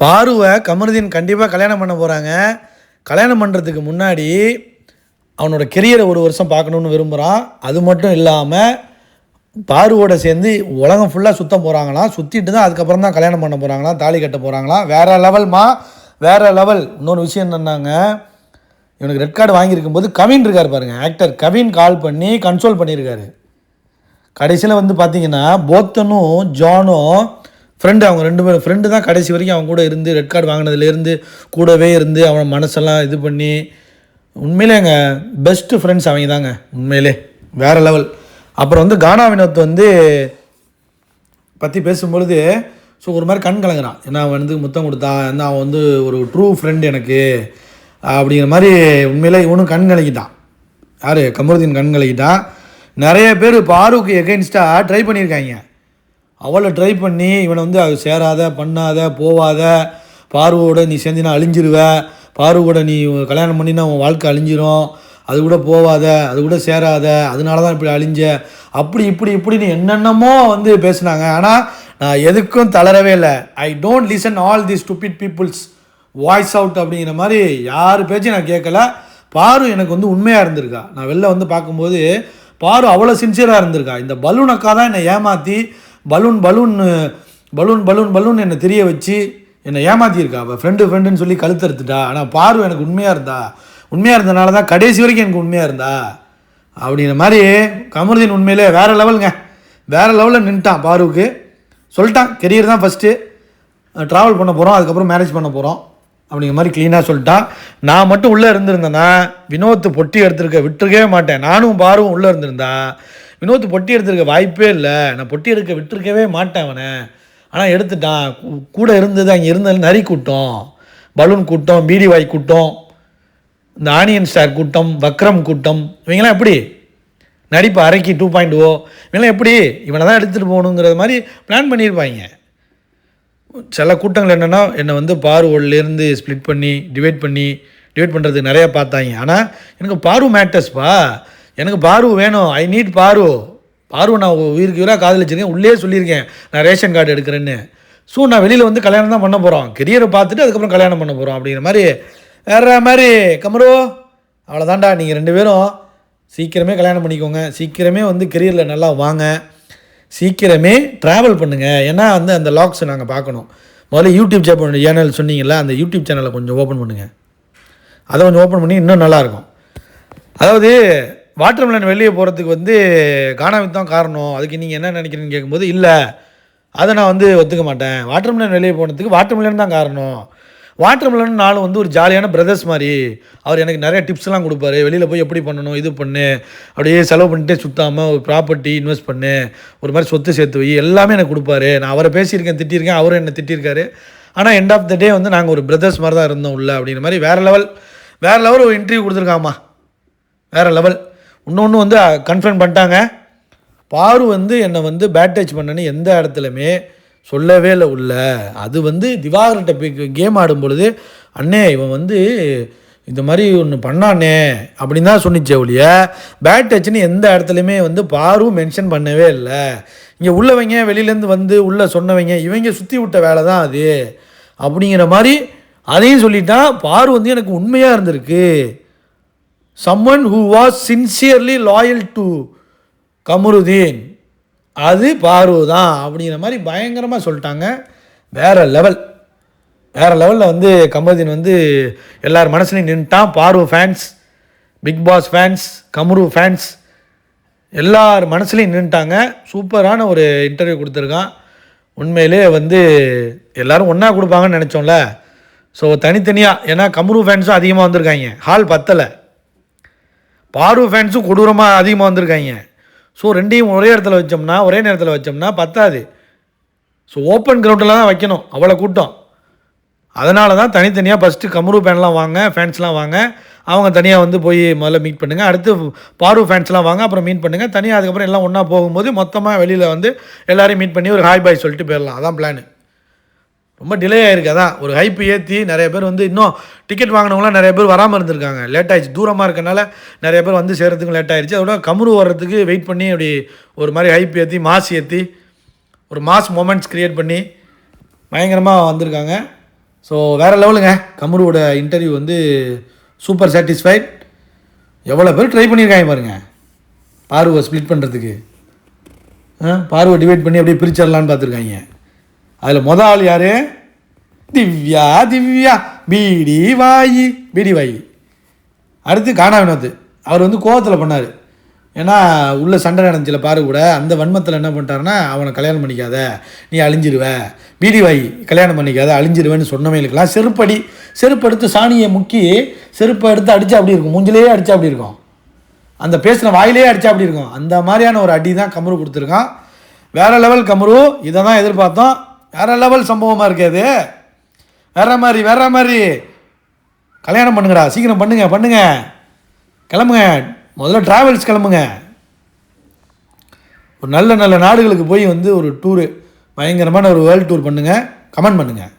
பாருவை கமருதீன் கண்டிப்பாக கல்யாணம் பண்ண போகிறாங்க கல்யாணம் பண்ணுறதுக்கு முன்னாடி அவனோட கெரியரை ஒரு வருஷம் பார்க்கணுன்னு விரும்புகிறான் அது மட்டும் இல்லாமல் பாருவோட சேர்ந்து உலகம் ஃபுல்லாக சுத்தம் போகிறாங்களாம் சுற்றிட்டு தான் அதுக்கப்புறம் தான் கல்யாணம் பண்ண போகிறாங்களாம் தாலி கட்ட போகிறாங்களாம் வேறு லெவல்மா வேறு லெவல் இன்னொரு விஷயம் என்னன்னாங்க இவனுக்கு ரெட் கார்டு வாங்கியிருக்கும் போது கவின் இருக்கார் பாருங்கள் ஆக்டர் கவின் கால் பண்ணி கன்சோல் பண்ணியிருக்காரு. கடைசியில் வந்து பார்த்தீங்கன்னா போத்தனும் ஜானும் ஃப்ரெண்டு அவங்க ரெண்டு பேரும் ஃப்ரெண்டு தான் கடைசி வரைக்கும் அவங்க கூட இருந்து ரெட் கார்டு வாங்கினதுலேருந்து கூடவே இருந்து அவன் மனசெல்லாம் இது பண்ணி உண்மையிலே எங்கள் பெஸ்ட்டு ஃப்ரெண்ட்ஸ் அவங்க தாங்க உண்மையிலே. வேறு லெவல் அப்புறம் வந்து கானா வினோத் வந்து பற்றி பேசும்பொழுது ஸோ ஒரு மாதிரி கண் கலங்குறான். ஏன்னா அவன் வந்து முத்தம் கொடுத்தா என்ன அவன் வந்து ஒரு ட்ரூ ஃப்ரெண்ட் எனக்கு. அப்படிங்கிற மாதிரி உண்மையிலே இவனும் கண் கலங்கிட்டான். யார்? கமருதீன் கண் கலங்கிட்டான். நிறைய பேர் பாருக்கு எகெயின்ஸ்டாக ட்ரை பண்ணியிருக்காங்க. அவளை ட்ரை பண்ணி இவனை வந்து அது சேராத பண்ணாத போவாத. பார்வோட நீ சேர்ந்தினா அழிஞ்சிருவ. பார்வோட நீ கல்யாணம் பண்ணினா உன் வாழ்க்கை அழிஞ்சிரும். அது கூட போவாத அது கூட சேராத. அதனால தான் இப்படி அழிஞ்ச. அப்படி இப்படி இப்படின்னு என்னென்னமோ வந்து பேசுனாங்க. ஆனால் நான் எதுக்கும் தளரவே இல்லை. I don't listen all the stupid people's voice out அப்படிங்கிற மாதிரி யார் பேச்சும் நான் கேட்கல. பாரு எனக்கு வந்து உண்மையாக இருந்திருக்கா. நான் வெளில வந்து பார்க்கும்போது பாரு அவ்வளோ சின்சியராக இருந்திருக்கா. இந்த பலூனக்கா தான் என்னை ஏமாற்றி balloon balloon balloon balloon balloon என்னை தெரிய வச்சு என்னை ஏமாற்றியிருக்கா அவள் ஃப்ரெண்டு ஃப்ரெண்டுன்னு சொல்லி கழுத்தறுத்துட்டா ஆனால் பார்வை எனக்கு உண்மையாக இருந்தா? உண்மையாக இருந்தனால தான் கடைசி வரைக்கும் எனக்கு உண்மையாக இருந்தா? அப்படிங்கிற மாதிரி கமருதீன் உண்மையிலே வேறு லெவலுங்க. வேறு லெவலில் நின்ட்டான் பாருவுக்கு. சொல்லிட்டான். கெரியர் தான் ஃபஸ்ட்டு ட்ராவல் பண்ண போகிறோம் அதுக்கப்புறம் மேரேஜ் பண்ண போகிறோம் அப்படிங்கிற மாதிரி க்ளீனாக சொல்லிட்டான். நான் மட்டும் உள்ளே இருந்திருந்தேன்னா வினோத்து பொட்டி எடுத்துருக்க விட்டுருக்கவே மாட்டேன். நானும் பாருவும் உள்ளே இருந்திருந்தா வினோத் பொட்டி எடுத்திருக்க வாய்ப்பே இல்லை. நான் பொட்டி எடுக்க விட்டுருக்கவே மாட்டேன் அவனை. ஆனால் எடுத்துட்டான். கூட இருந்தது அங்கே இருந்தது நரி கூட்டம் பலூன் கூட்டம் பீடி வாய் கூட்டம் இந்த ஆனியன் ஸ்டார் கூட்டம் வக்ரம் கூட்டம் இவங்கெல்லாம் எப்படி? நடிப்பு அரைக்கி டூ பாயிண்ட் ஓ? இவங்கெல்லாம் எப்படி? இவனை தான் எடுத்துகிட்டு போகணுங்கிறது மாதிரி பிளான் பண்ணியிருப்பாங்க. சில கூட்டங்கள் என்னென்னா என்னை வந்து பார்வோல்லேருந்து ஸ்ப்ளிட் பண்ணி டிவைட் பண்ணி டிவைட் பண்ணுறதுக்கு நிறையா பார்த்தாங்க. ஆனால் எனக்கு பார்வு மேட்டர்ஸ்ப்பா எனக்கு பார்வு வேணும். I need பார்வு. பார்வு நான் உயிருக்கு உயிராக காதலிச்சிருக்கேன் உள்ளே சொல்லியிருக்கேன். நான் ரேஷன் கார்டு எடுக்கிறேன்னு. ஸோ நான் வெளியில் வந்து கல்யாணம் தான் பண்ண போகிறோம் கெரியரை பார்த்துட்டு அதுக்கப்புறம் கல்யாணம் பண்ண போகிறோம் அப்படிங்கிற மாதிரி. வேற மாதிரி கமரோ அவ்வளோதான்டா நீங்கள் ரெண்டு பேரும் சீக்கிரமே கல்யாணம் பண்ணிக்கோங்க. சீக்கிரமே வந்து கெரியரில் நல்லா வாங்க. சீக்கிரமே ட்ராவல் பண்ணுங்கள் ஏன்னா வந்து அந்த லாக்ஸ் நாங்கள் பார்க்கணும். முதல்ல யூடியூப் சேனல் சேனல் சொன்னீங்கல்ல அந்த யூடியூப் சேனலை கொஞ்சம் ஓப்பன் பண்ணுங்கள் அதை கொஞ்சம் ஓப்பன் பண்ணி இன்னும் நல்லாயிருக்கும் அதாவது வாட்டர் மிலன் வெளியே போகிறதுக்கு வந்து காணாமத் தான் காரணம். அதுக்கு நீங்கள் என்ன நினைக்கிறீங்கன்னு கேட்கும்போது இல்லை அதை நான் வந்து ஒத்துக்க மாட்டேன். வாட்டர் மிலன் வெளியே போனதுக்கு வாட்டர்மெலன் தான் காரணம். வாட்டர்மெலன் நாள் வந்து ஒரு ஜாலியான பிரதர்ஸ் மாதிரி. அவர் எனக்கு நிறைய டிப்ஸ்லாம் கொடுப்பாரு. வெளியில் போய் எப்படி பண்ணணும் இது பண்ணு. அப்படியே செலவு பண்ணிட்டே சுத்தாமல் ஒரு ப்ராப்பர்ட்டி இன்வெஸ்ட் பண்ணு. ஒரு மாதிரி சொத்து சேர்த்து வை. எல்லாமே எனக்கு கொடுப்பாரு. நான் அவரை பேசியிருக்கேன் திட்டியிருக்கேன் அவரும் என்னை திட்டியிருக்காரு. ஆனால் எண்ட் ஆஃப் த டே வந்து நாங்கள் ஒரு பிரதர்ஸ் மாதிரி தான் இருந்தோம் உள்ள அப்படிங்கிற மாதிரி வேறு லெவல் வேறு லெவல் ஒரு இன்டர்வியூ கொடுத்துருக்காம்மா வேறு லெவல் இன்னொன்று வந்து கன்ஃபர்ம் பண்ணிட்டாங்க. பாரு வந்து என்னை வந்து பேட் டச் பண்ணனு எந்த இடத்துலையுமே சொல்லவே இல்லை உள்ள. அது வந்து திவாகர்கிட்ட கேம் ஆடும் பொழுது அண்ணே இவன் வந்து இந்த மாதிரி ஒன்று பண்ணானே அப்படின்னு தான் சொன்னிச்சே ஒழிய பேட் டச்னு எந்த இடத்துலையுமே வந்து பாரும் மென்ஷன் பண்ணவே இல்லை. இங்கே உள்ளவங்க வெளியிலேருந்து வந்து உள்ளே சொன்னவங்க இவங்க சுற்றி விட்ட வேலை தான் அது. அப்படிங்கிற மாதிரி அதையும் சொல்லிட்டான் பாரு வந்து எனக்கு உண்மையாக இருந்திருக்கு. Someone who was sincerely loyal to Kamarudheen அது பாரு தான். அப்படிங்கிற மாதிரி பயங்கரமாக சொல்லிட்டாங்க. வேற லெவல் வேறு லெவலில் வந்து கமருதீன் வந்து எல்லார் மனசுலையும் நின்ட்டான் பாரு fans Bigg Boss fans Kamaru fans எல்லார் மனசுலையும் நின்ட்டாங்க சூப்பரான ஒரு இன்டர்வியூ கொடுத்துருக்கான். உண்மையிலே வந்து எல்லாரும் ஒன்றா கொடுப்பாங்கன்னு நினச்சோம்ல. ஸோ தனித்தனியாக ஏன்னா கமரு ஃபேன்ஸும் அதிகமாக வந்திருக்காங்க. ஹால் பத்தலை. பாரு ஃபேன்ஸும் கொடூரமாக அதிகமாக வந்திருக்காங்க. ஸோ ரெண்டையும் ஒரே இடத்துல வச்சோம்னா ஒரே நேரத்தில் வச்சோம்னா பத்தாது. ஸோ ஓப்பன் கிரவுண்டில் தான் வைக்கணும் அவ்வளோ கூட்டம். அதனால தான் தனித்தனியாக ஃபஸ்ட்டு கமரு ஃபேன்லாம் வாங்க ஃபேன்ஸ்லாம் வாங்க. அவங்க தனியாக வந்து போய் முதல்ல மீட் பண்ணுங்கள் அடுத்து பாரு ஃபேன்ஸ்லாம் வாங்க அப்புறம் மீட் பண்ணுங்கள் தனியாக அதுக்கப்புறம் எல்லாம் ஒன்றா போகும்போது மொத்தமாக வெளியில் வந்து எல்லோரையும் மீட் பண்ணி ஒரு ஹாய் பாய் சொல்லிட்டு போயிடலாம். அதான் பிளான் ரொம்ப டிலே ஆயிருக்கு. அதான் ஒரு ஹைப் ஏற்றி நிறைய பேர் வந்து இன்னும் டிக்கெட் வாங்கினவங்களாம் நிறைய பேர் வராமல் இருந்திருக்காங்க. லேட் ஆயிடுச்சு. தூரமாக இருக்கனால நிறைய பேர் வந்து சேர்றதுக்கும் லேட் ஆயிடுச்சு. அதோட கமுரு வர்றதுக்கு வெயிட் பண்ணி அப்படி ஒரு மாதிரி ஹைப் ஏற்றி மாஸ் ஏற்றி ஒரு மாஸ் மூமெண்ட்ஸ் க்ரியேட் பண்ணி பயங்கரமாக வந்திருக்காங்க. ஸோ வேறு லெவலுங்க. கமுருவோட இன்டர்வியூ வந்து சூப்பர் சாட்டிஸ்ஃபைட் எவ்வளோ பேர் ட்ரை பண்ணியிருக்காங்க பாருங்க. பார்வை ஸ்ப்ளிட் பண்ணுறதுக்கு பார்வை டிவைட் பண்ணி அப்படியே பிரிச்சிடலான்னு பார்த்துருக்காங்க. அதில் மொதல் ஆள் யார்? திவ்யா திவ்யா. பீடி வாயி பீடி வாயி. அடுத்து காணா வினோத் அவர் வந்து கோவத்தில் பண்ணார். ஏன்னா உள்ள சண்டை நடந்துச்சுல பாரு கூட அந்த வன்மத்தில் என்ன பண்ணிட்டாருன்னா அவனை கல்யாணம் பண்ணிக்காத நீ அழிஞ்சிருவ. பீடி வாய் கல்யாணம் பண்ணிக்காத அழிஞ்சிருவேன்னு சொன்னவங்களுக்கெல்லாம் செருப்படி. செருப்பு எடுத்து சாணியை முக்கி செருப்பை எடுத்து அடித்தா அப்படி இருக்கும். மூஞ்சிலேயே அடித்தா அப்படி இருக்கும். அந்த பேசின வாயிலே அடித்தா அப்படி இருக்கும். அந்த மாதிரியான ஒரு அடி தான் கமரு கொடுத்துருக்கான். வேற லெவல் கமரு. இதை தான் எதிர்பார்த்தோம். வேறு லெவல் சம்பவமாக இருக்காது வேற மாதிரி வேற மாதிரி. கல்யாணம் பண்ணுங்கடா சீக்கிரம் பண்ணுங்க பண்ணுங்க. கிளம்புங்க. முதல்ல ட்ராவல்ஸ் கிளம்புங்க. ஒரு நல்ல நல்ல நாடுகளுக்கு போய் வந்து ஒரு டூரு பயங்கரமான ஒரு வேர்ல்டு டூர் பண்ணுங்கள் கமெண்ட் பண்ணுங்கள்